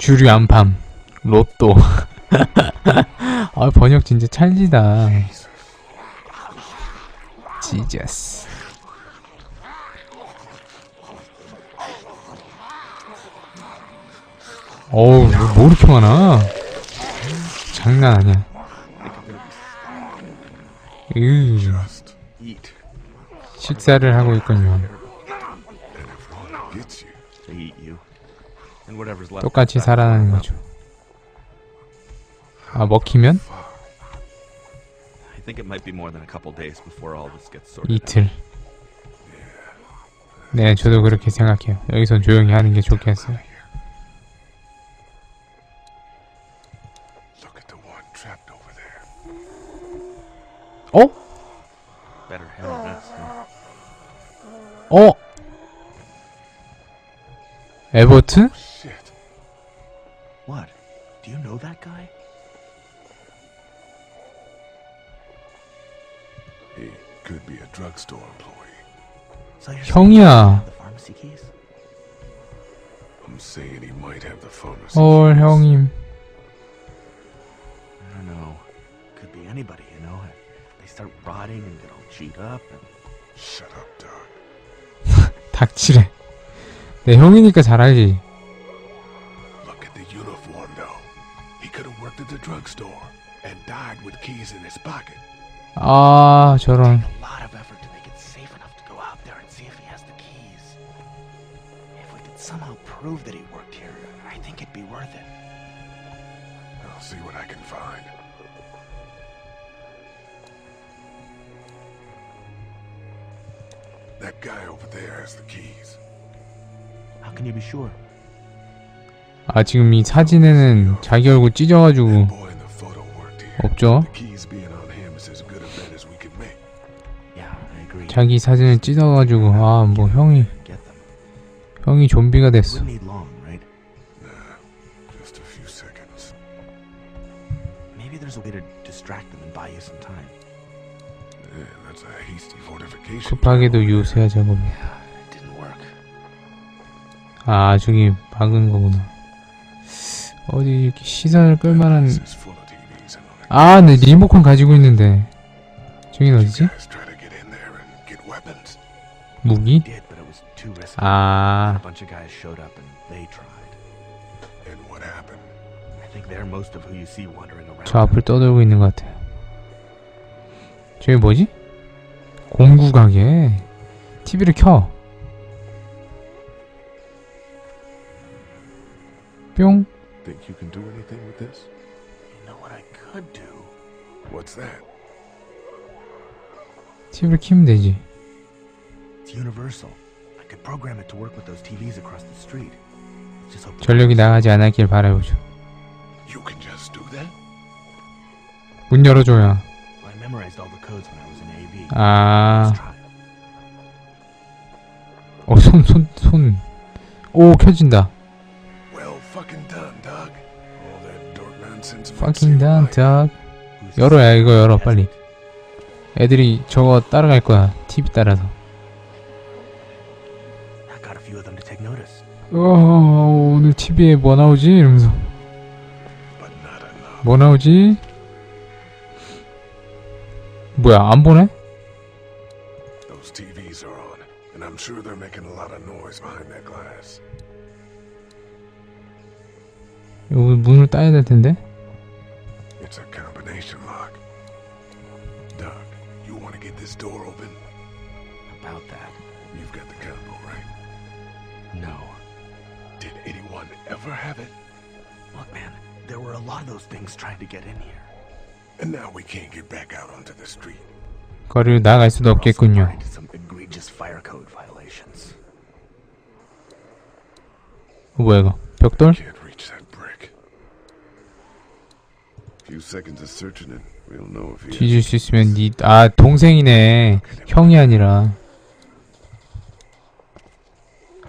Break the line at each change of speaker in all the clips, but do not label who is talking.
주류 안팜 로또. 아 번역 진짜 찰지다. 지저스. 어우 뭐, 뭐 이렇게 많아? 장난 아니야. 으. 식사를 하고 있군요 똑같이 살아나는 거죠 아 먹히면
I think it might be more than a couple days before all this gets sorted.
이틀 네 저도 그렇게 생각해요 여기선 조용히 하는 게 좋겠어요. 어? 어? 에버튼?
That guy?
He could be a drugstore employee.
So you're
형이야
the pharmacy keys?
I'm saying he might have the pharmacy.
헐
keys.
형님
I don't know. Could be anybody, you know. They start rotting and get all chewed up and
Shut up, Doug.
닥치래 내 형이니까 잘 알지
with keys in his pocket.
아 저런
a lot of effort to make it safe enough to go out there and see if he has the keys. If we could somehow prove that he worked here, I think it'd be worth it.
I'll see what I can find. That guy over there has the keys.
How can you be sure?
아 지금 이 사진에는 자기 얼굴 찢어가지고 없죠. 자기 사진을 찢어가지고 아 뭐 형이. 형이 좀비가 됐어. 급하게도 유세화 작업
Yeah, it didn't work.
아 저기 막은 거구나 어디 이렇게 시선을 끌만한 아 네 리모컨 가지고 있는데 저긴 어디지? 무기? 아. 저 앞을 떠돌고 있는 것 같아요. 저기 뭐지? 공구 가게. TV를 켜. 뿅.
Think you can do anything with this?
You know what I could do?
What's that?
TV를 키면 되지.
It's universal. I could program it to work with those TVs across the street. Just hope.
전력이. 나가지 않았길 바라보죠.
You can just do that?
문 열어줘요.
I memorized all the codes when I was in AV.
아. 어, 손, 손, 손. 오, 켜진다.
Fucking.
닭.
Who's
열어야 이거 열어. 빨리. 애들이 저거 따라갈 거야. TV 따라서. 어, 오늘 TV에 뭐 나오지? 이러면서. 뭐 나오지? 뭐야, 안 보네?
Those TVs are on, and I'm sure they're making a lot of noise behind that glass.
여기 문을 따야 될 텐데.
It's a combination lock. Doug, you want to get this door open?
About that.
You've got the combo, right?
No.
Did anyone ever have it?
Look, man, there were a lot of those things trying to get in here.
And now we can't get back out onto the street.
거리로 나갈 수도
We're also
없겠군요.
blind to some egregious fire code violations.
어, 뭐야 이거? 벽돌? 뒤질 수 있으면 니, 아 동생이네. 형이 아니라.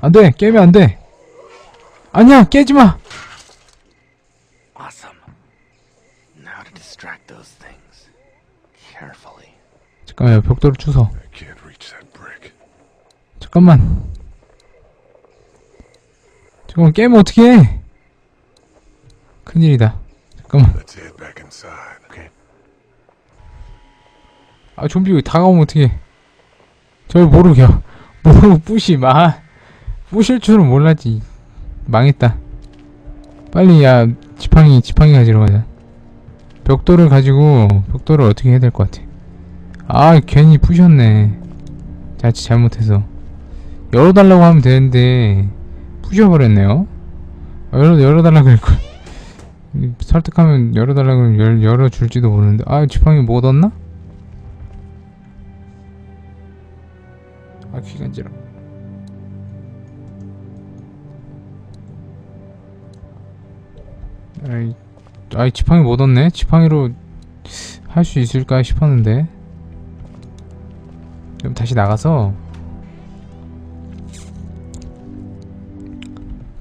안 돼 깨면 안 돼. 아니야 깨지 마. 잠깐만 벽돌을 주워. 잠깐만. 잠깐만 깨면 어떻게 해? 큰일이다 잠깐만.
Let's head back inside.
Okay.
아 좀비 여기 다가오면 어떡해. 절 모르게 모르고 부심 아 부실 줄은 몰랐지. 망했다. 빨리 야 지팡이 지팡이 가지러 가자. 벽돌을 가지고 벽돌을 어떻게 해야 될 것 같아. 아 괜히 부셨네. 자칫 잘못해서. 열어달라고 하면 되는데 부셔버렸네요. 열어, 열어달라고 할걸 설득하면 열어달라고 열, 열어줄지도 모르는데. 아 지팡이 못 얻나? 아 귀간지러 아이, 아이 지팡이 못 얻네? 지팡이로 할 수 있을까 싶었는데. 좀 다시 나가서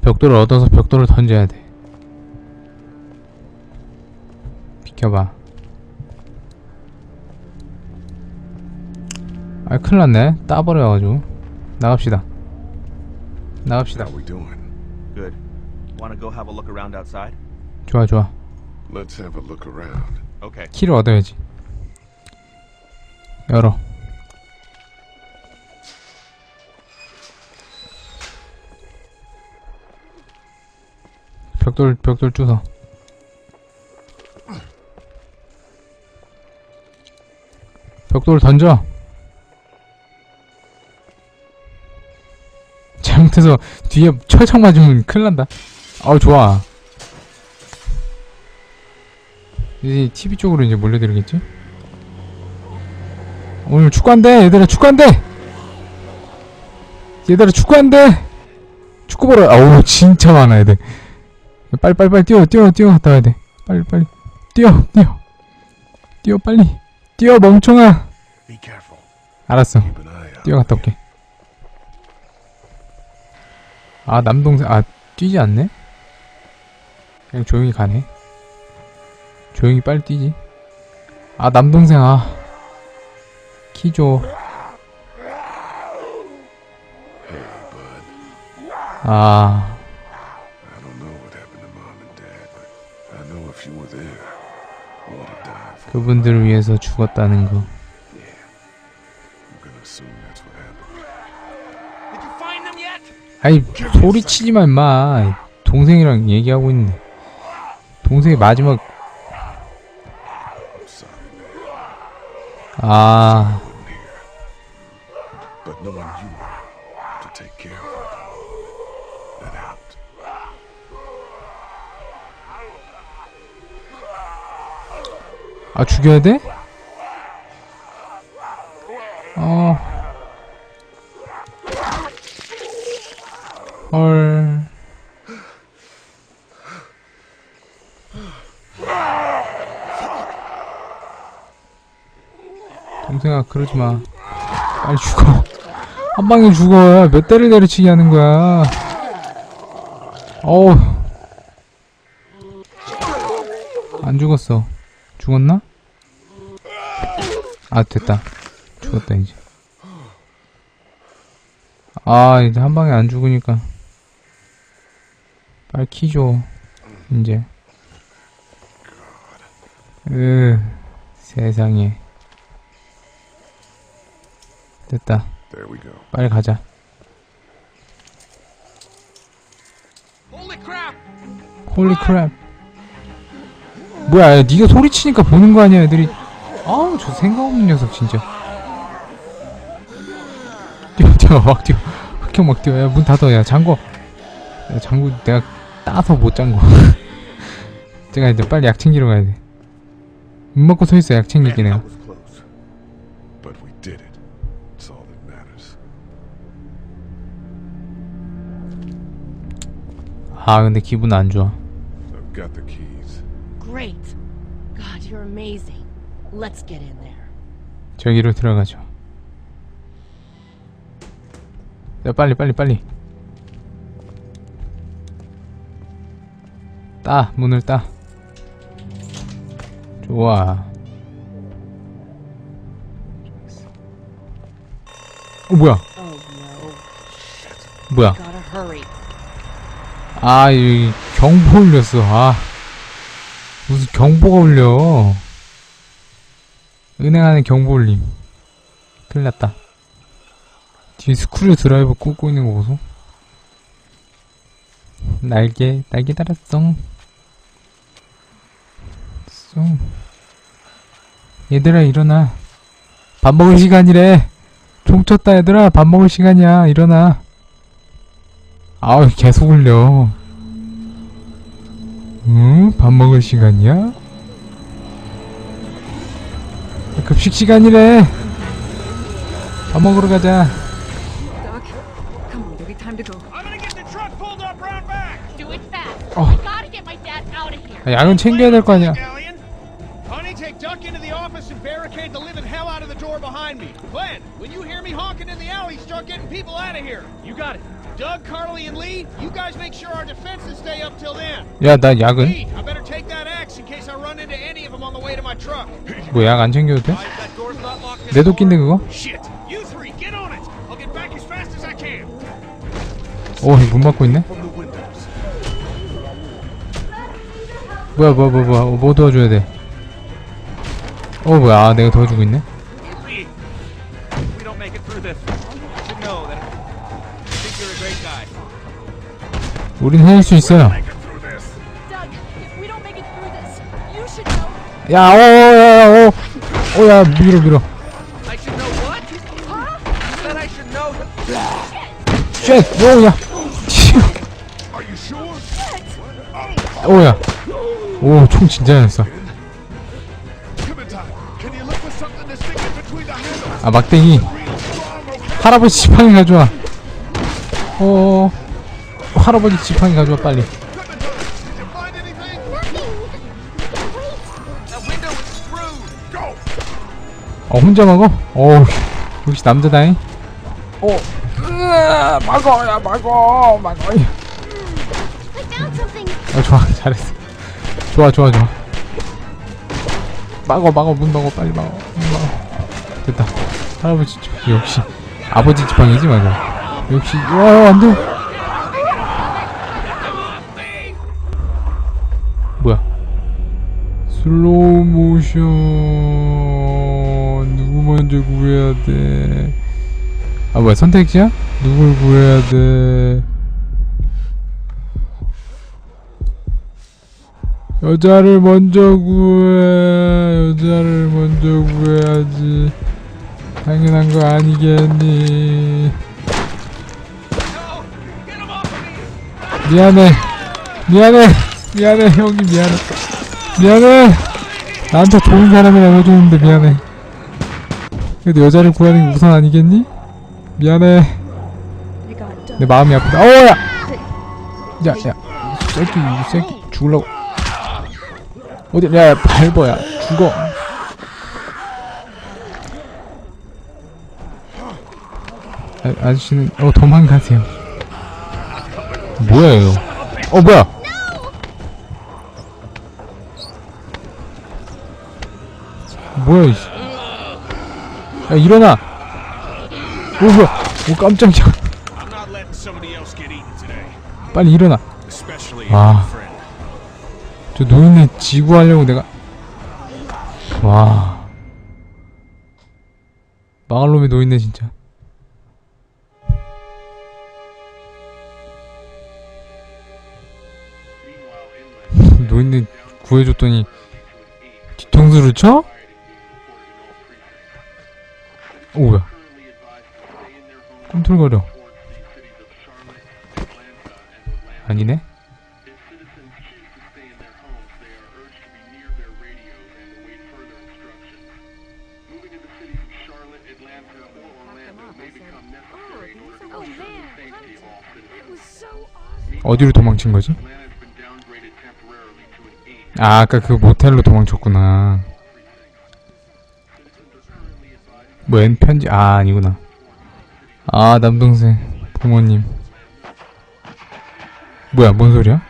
벽돌을 얻어서 벽돌을 던져야 돼 비켜봐 아 큰일났네 따버려가지고 나갑시다 나갑시다
How we doing?
Good. Want to go have a look around outside?
좋아 좋아
Let's have a look around.
Okay.
키를 얻어야지 열어 벽돌 벽돌 주워 벽돌 던져. 잘못해서 뒤에 철창 맞으면 큰일 난다. 아우 좋아. 이제 TV 쪽으로 이제 몰려들겠지? 오늘 축구한대 얘들아 축구한대! 얘들아 축구한대! 축구 보러 아우 진짜 많아 애들. 빨리 빨리 빨리 뛰어 뛰어 뛰어 갔다 와야 돼. 빨리 빨리. 뛰어 뛰어. 뛰어 빨리. 뛰어 멍청아. 알았어. 뛰어갔다 올게 아 남동생 아 뛰지 않네? 그냥 조용히 가네 조용히 빨리 뛰지 아 남동생. 아
died for
그분들을 위해서 죽었다는 거 아이 소리치지마 임마 동생이랑 얘기하고 있네 동생이 마지막. 아. 아 죽여야 돼? 그러지 마. 빨리 죽어. 한 방에 죽어. 몇 대를 내리치게 하는 거야. 어우. 안 죽었어. 죽었나? 아 됐다 죽었다 이제 아 이제 한 방에 안 죽으니까 빨리 키줘 이제 으 세상에 됐다.
There we go.
빨리 가자.
Holy crap!
홀리 크랩 뭐야 야, 네가 소리치니까 보는 거 아니야 애들이? 아우 저 생각 없는 녀석 진짜. 뛰어 뛰어 막 뛰어. 흑형 막 뛰어. 야 문 닫아. 야 잠궈. 야 잠구 내가 따서 못 잠궈. 제가 이제 빨리 약 챙기러 가야 돼문 막고 서 있어 약
Man,
내 아 근데 기분 안 좋아
I've got the keys.
Great. God, you're amazing. Let's get in there.
저기로 들어가죠 야 빨리 빨리 빨리 따 문을 따 좋아 어 뭐야
Oh.
뭐야 아, 이 경보 울렸어. 아, 무슨 경보가 울려. 은행 안에 경보 울림. 큰일 났다. 뒤에 스크류 드라이버 꽂고 있는 거 보소. 날개, 날개 달았어. 쏙. 얘들아, 일어나. 밥 먹을 시간이래. 종 쳤다, 얘들아. 밥 먹을 시간이야. 일어나. 아우, 계속 울려. 응? 밥 먹을 시간이야? 급식 시간이래. 밥 먹으러 가자. Oh.
Here.
아, 양은 챙겨야 될 거 아니야.
Galleon. Honey, take Duck into the office and barricade the living hell out of the door behind me. Glenn, when you hear me honking in the alley, start getting people out of here. You got it. Doug, Carly, and Lee, you guys make sure our defenses stay up till then.
야, 나 약은?
Lee, I better take that axe in case I run into any of them on the way to my truck.
뭐 약 안 챙겨도 돼?
That door's not locked this
내 도끼인데 그거?
Shit! You three, get on it! I'll get back as fast as I can.
오, 이문 막고 있네? 뭐야, 뭐야, 뭐야, 뭐야. 어, 뭐 도와줘야 돼? 어, 뭐야. 아, 내가 도와주고 있네? 우린 해낼 수 있어요. 야, 어, 야, 야, 어. 어, 야, 밀어, 밀어. 쉣! 오, 야. 오, 야. 오, 총 진짜 잘 쐈어.
Clementine, can you look for something to stick in between the handles?
아, 막대기. 할아버지 지팡이 가져와. 어, 할아버지 지팡이 가져와, 빨리. 어, 혼자 막어? 어우, 역시 남자다잉. 어, 으아, 막어, 야, 막어, 막어. 어, 좋아, 잘했어. 좋아, 좋아, 좋아. 막어, 막어, 문 막어, 빨리 막어. 문 막어. 됐다. 할아버지 지팡이, 역시. 아버지 지팡이지, 맞아. 역시, 와, 안 돼. 슬로우 모션. 누구 먼저 구해야 돼? 아, 뭐야, 선택지야? 누굴 구해야 돼? 여자를 먼저 구해 여자를 먼저 구해야지 당연한 거 아니겠니 미안해 미안해 미안해 형이 미안해 미안해. 나한테 좋은 사람이라고 해줬는데 미안해. 그래도 여자를 구하는 게 우선 아니겠니? 미안해. 내 마음이 아프다. 어야! 야야. 이 새끼 이 새끼 죽을라고. 어디 야 밟어야. 죽어. 아, 아저씨는 어 도망가세요. 뭐야 이거? 어 뭐야 뭐야 이씨 야 일어나 오 뭐야 오 깜짝이야 빨리 일어나
especially
Ah.
my friend.
저 노인네 지구하려고 내가 와 망할 놈의 노인네 진짜 노인네 구해줬더니 뒤통수를 쳐? 오야 꿈틀거려 아니네. 어디로 도망친 거지? 아, 아까 그 모텔로 도망쳤구나. 뭐, 엔 편지, 아, 아니구나. 아, 남동생, 부모님. 뭐야, 뭔 소리야?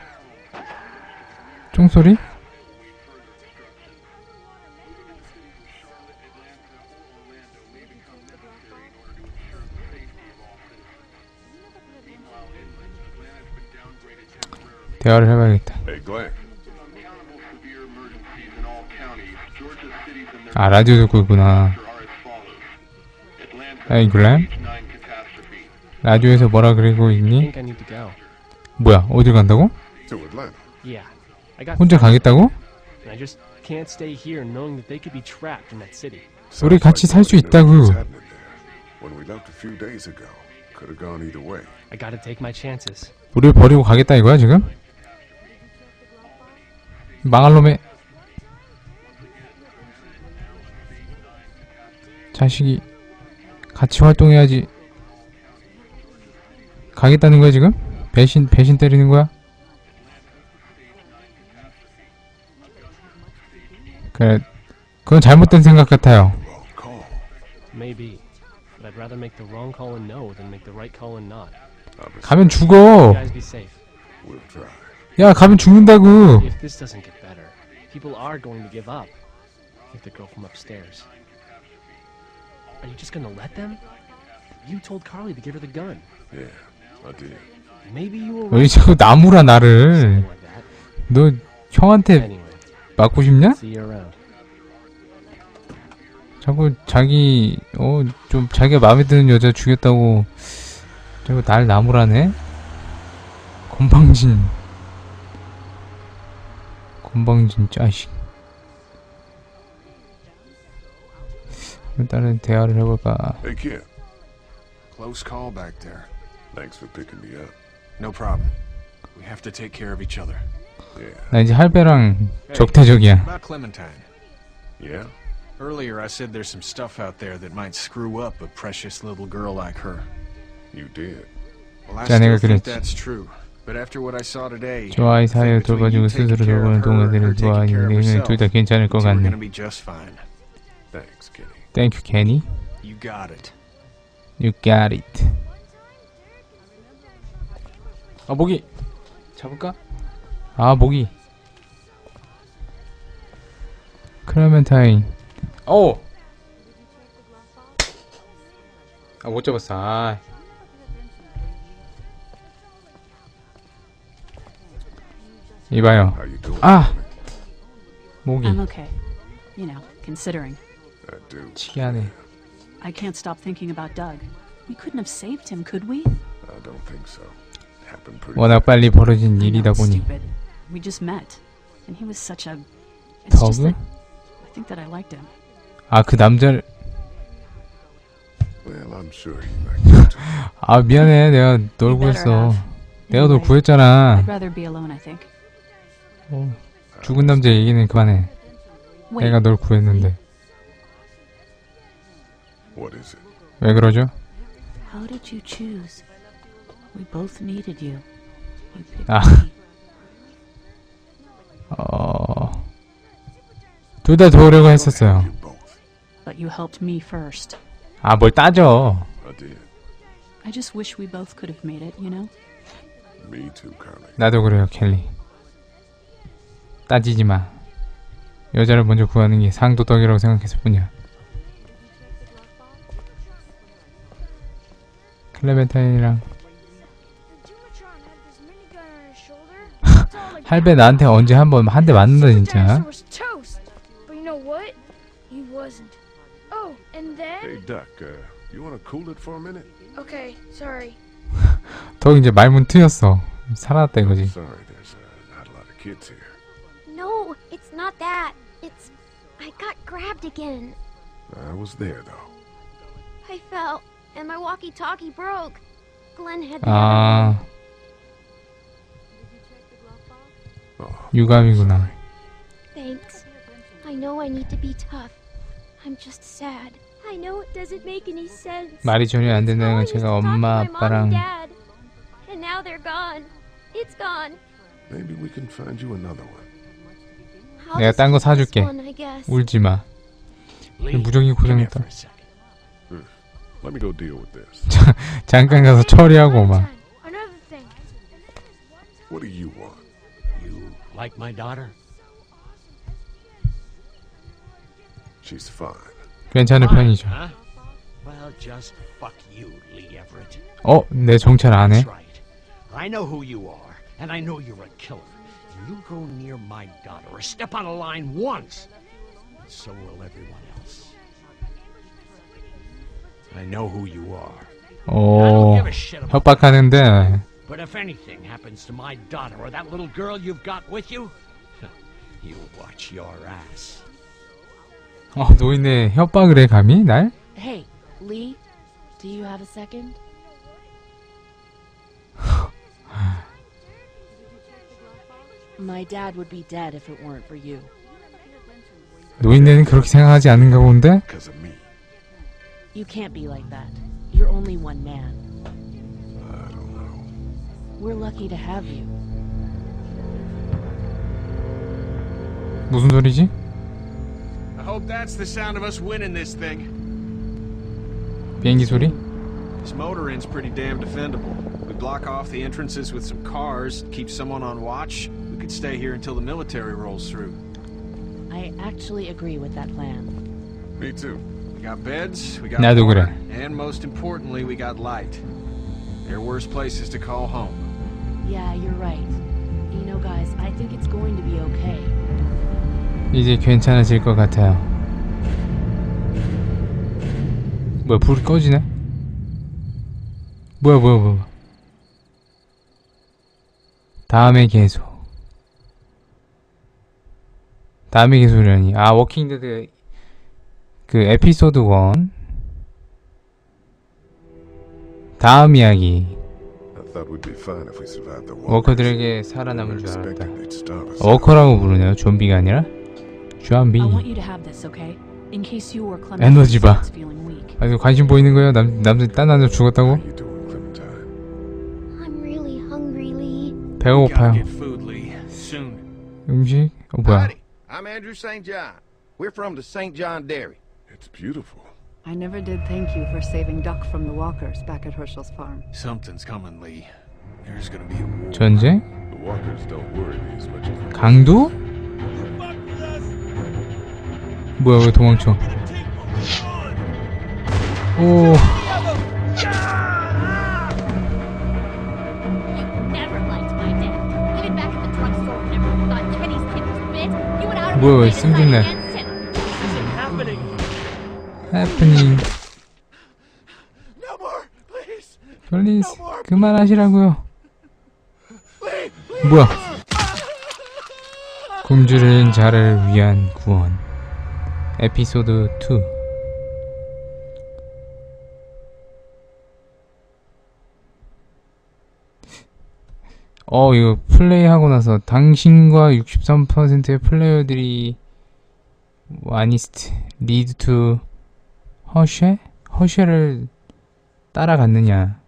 총소리? 대화를 해봐야겠다. 아 라디오 듣고 있구나 에이 글램 라디오에서 뭐라 그러고 있니?
think I need to go.
뭐야 어딜 간다고?
To Atlanta.
Yeah. I got
혼자 가겠다고? 우리 같이 살 수 있다고. 우리를 버리고 가겠다 이거야 지금? 망할 놈의 자식이 같이 활동해야지 가겠다는 거야 지금? 배신 배신 때리는 거야? 그래 그건 잘못된 생각 같아요.
Maybe. But I'd rather make the wrong call and no than make the right call and not.
가면
You
죽어
guys be safe.
we'll try.
야 가면 죽는다고
If this doesn't get better, people are going to give up. Like the girl from upstairs. Are you just gonna let them? You told Carly to give her the gun.
Yeah, I did.
Maybe you were
왜. 자꾸 나무라
Something
나를
like that.
너 형한테
Anyway,
맞고 싶냐?
see you around.
자꾸 자기 어 좀 자기가 마음에 드는 여자 죽였다고 자꾸 날 나무라네 건방진 건방진 짜식 일단은 대화를 해볼까
Hey, kid.
Close call back there.
Thanks for picking me up.
No problem. We have to take care of each other.
Yeah.
나 이제 할배랑
Hey,
적대적이야
About Clementine.
Yeah?
Earlier I said there's some stuff out there that might screw up a precious little girl like her.
You did.
Well, I
자, 내가
still think
그랬지.
that's true. But after what I saw today,
저 아이
I
사이를
think between you
돌봐주고
taking
스스로
care
돌보는
of her and
동안들을
her taking care of
도와주는
herself,
둘 다 괜찮을 것
you two are
같네
gonna be just fine.
Thanks, Kenny.
땡큐 캐니
You got it.
You got it. 아 모기 잡을까? 아 모기. 클레멘타인. 오. 아못 잡았어. 아. 이봐요.
How you doing?
아 모기.
I'm okay. You know, considering.
치기하네.
I can't stop thinking about Doug. We couldn't have saved him, could we?
I don't think so. Happened pretty
워낙 빨리 벌어진 일이다 보니.
stupid. We just met, and he was such a. It's just
더그?
that I think that I liked him.
아 그 남자를
Well, I'm sure he liked you too.
아 미안해 내가 널
You
구했어. 내가 널 구했잖아.
I'd rather be alone, I think.
어, 죽은 남자 얘기는 그만해.
Wait,
내가 널 구했는데
What is it?
왜 그러죠?
how did you choose? We both needed you. You picked
Ah.
me.
어... 둘다 도우려고 했었어요.
You both.
But you helped me first.
아 뭘 따져?
I did.
I just wish we both could have made it, you know?
Me too, Carly.
나도 그래요, 켈리. 따지지 마. 여자를 먼저 구하는 게 상도덕이라고 생각했을 뿐이야. 클레멘타인이랑 할배. 나한테 언제 한 번 한 대 맞는다 진짜.
Oh,
uh.
더 이제 말문 트였어. 살아났다 이거지.
Uh.
No, it's not that. It's. I got grabbed again.
I was there, though.
I fell, and my walkie talkie broke. Glenn had the
아
Oh,
유감이구나.
Thanks. I know I need to be tough. I'm just sad. I know it doesn't make any sense.
말이 전혀 안 된다는 건
It's
제가
all I used to talk to
엄마
my mom and
아빠랑
dad. And now they're gone. It's gone.
maybe we can find you another one.
I'll
내가
just
딴 거
keep this
사줄게.
one, I guess.
울지 마.
Lee,
무정이
come here
고생했다.
for a second.
Let me go deal with this.
잠깐 가서
Okay,
처리하고
another
막.
time. Another thing.
What do you want?
You like my daughter?
She's fine.
괜찮은 편이죠.
Huh? Well, just fuck you, Lee Everett.
어? 내 정찰 안 해?
That's right. I know who you are, and I know you're a killer. And you go near my daughter or step on a line once. so will everyone else. I know who you are. I don't
오
give a shit about
협박하는데
But if anything happens to my daughter or that little girl you've got with you, you watch your ass.
어 노인네 협박을 해 감히 날?
Hey, Lee, do you have a second? My dad would be dead if it weren't for you.
노인네는 그렇게 생각하지 않는가 본데?
Because of me.
You can't be like that. You're only one man.
I don't know.
We're lucky to have you.
무슨 소리지?
I hope that's the sound of us winning this thing.
비행기 소리?
This motor inn's pretty damn defendable. We block off the entrances with some cars, keep someone on watch. We could stay here until the military rolls through.
I actually agree with that plan.
Me too.
We got beds, we got
나도
water,
그래.
and most importantly, we got light. There are worse places to call home.
Yeah, you're right. You know, guys, I think it's going to be okay.
이제 괜찮아질 것 같아요. 뭐야 불이 꺼지네? 뭐야 뭐야 뭐야 다음에 계속 다음에 계속이라니 아 워킹데드 그 에피소드 1 다음 이야기. 워커들에게 살아남은 줄 알았다. 워커라고 부르네요 좀비가 아니라 좀비
I want you to have this, okay? In case you or Clement
에너지 봐.
starts feeling weak.
아 관심 보이는 거예요? 남, 남들 딴 남자 죽었다고?
How you doing, Clementine?
I'm really hungry, Lee.
배가
Gotta
고파요
get food, Lee. Soon.
음식? 어 뭐야.
I'm Andrew St. John. We're from the St. John Dairy.
It's beautiful.
I never did thank you for saving Duck from the walkers back at Herschel's farm.
Something's coming, Lee. There's gonna be a war.
전쟁?
The walkers don't worry me as much as the
강도? 뭐야 왜 도망쳐 오
Never liked my dad. Even back at the drugstore, whenever we thought Kenny's kid was bit, you would out of
뭐야,
his way to
승질내.
Please.
플리즈 그만하시라고요. 뭐야? 굶주린 자를 위한 구원. 에피소드 2 어, 이거 플레이하고 나서 당신과 63%의 플레이어들이 와니스트 리드 투 허쉐? 허쉐를 따라갔느냐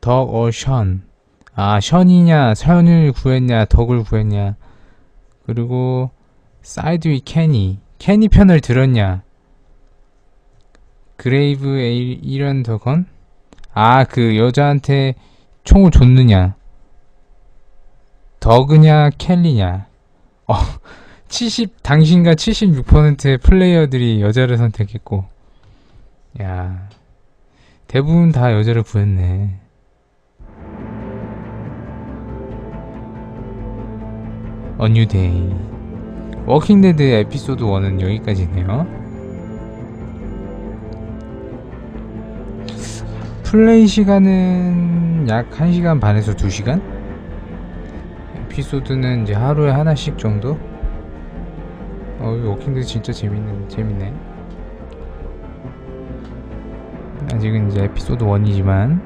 덕어 션. 아, 션이냐, 션을 구했냐, 덕을 구했냐. 그리고 사이드 위 캐니. 캐니 편을 들었냐. 그레이브 에이 이런 덕건? 아, 그 여자한테 총을 줬느냐. 더그냐, 켈리냐. 어, 70, 당신과 76%의 플레이어들이 여자를 선택했고. 야. 대부분 다 여자를 구했네. 어뉴데이 워킹데드 에피소드 1은 여기까지네요. 플레이 시간은 약 1시간 반에서 2시간? 에피소드는 이제 하루에 하나씩 정도? 어, 이 워킹데드 진짜 재밌는, 재밌네. 아직은 이제 에피소드 1이지만.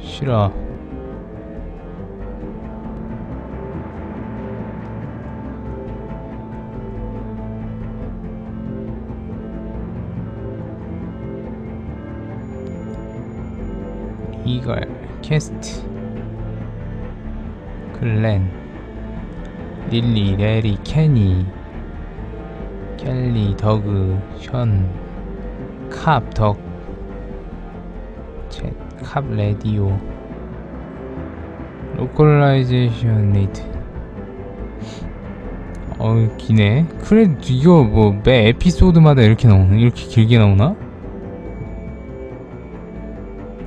싫어 캐스트. 글렌 릴리 레리 케니 켈리 더그 션 캅덕 캇캅 레디오 로컬라이제이션 레이트. 어 기네. 그래 이거 뭐 매 에피소드마다 이렇게 나오나? 이렇게 길게 나오나?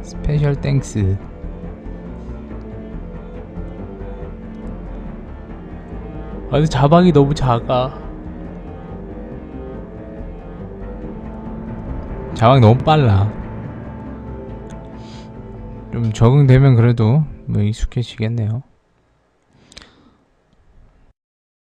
스페셜 땡스 아 근데 자막이 너무 작아. 자막이 너무 빨라. 좀 적응되면 그래도 뭐 익숙해지겠네요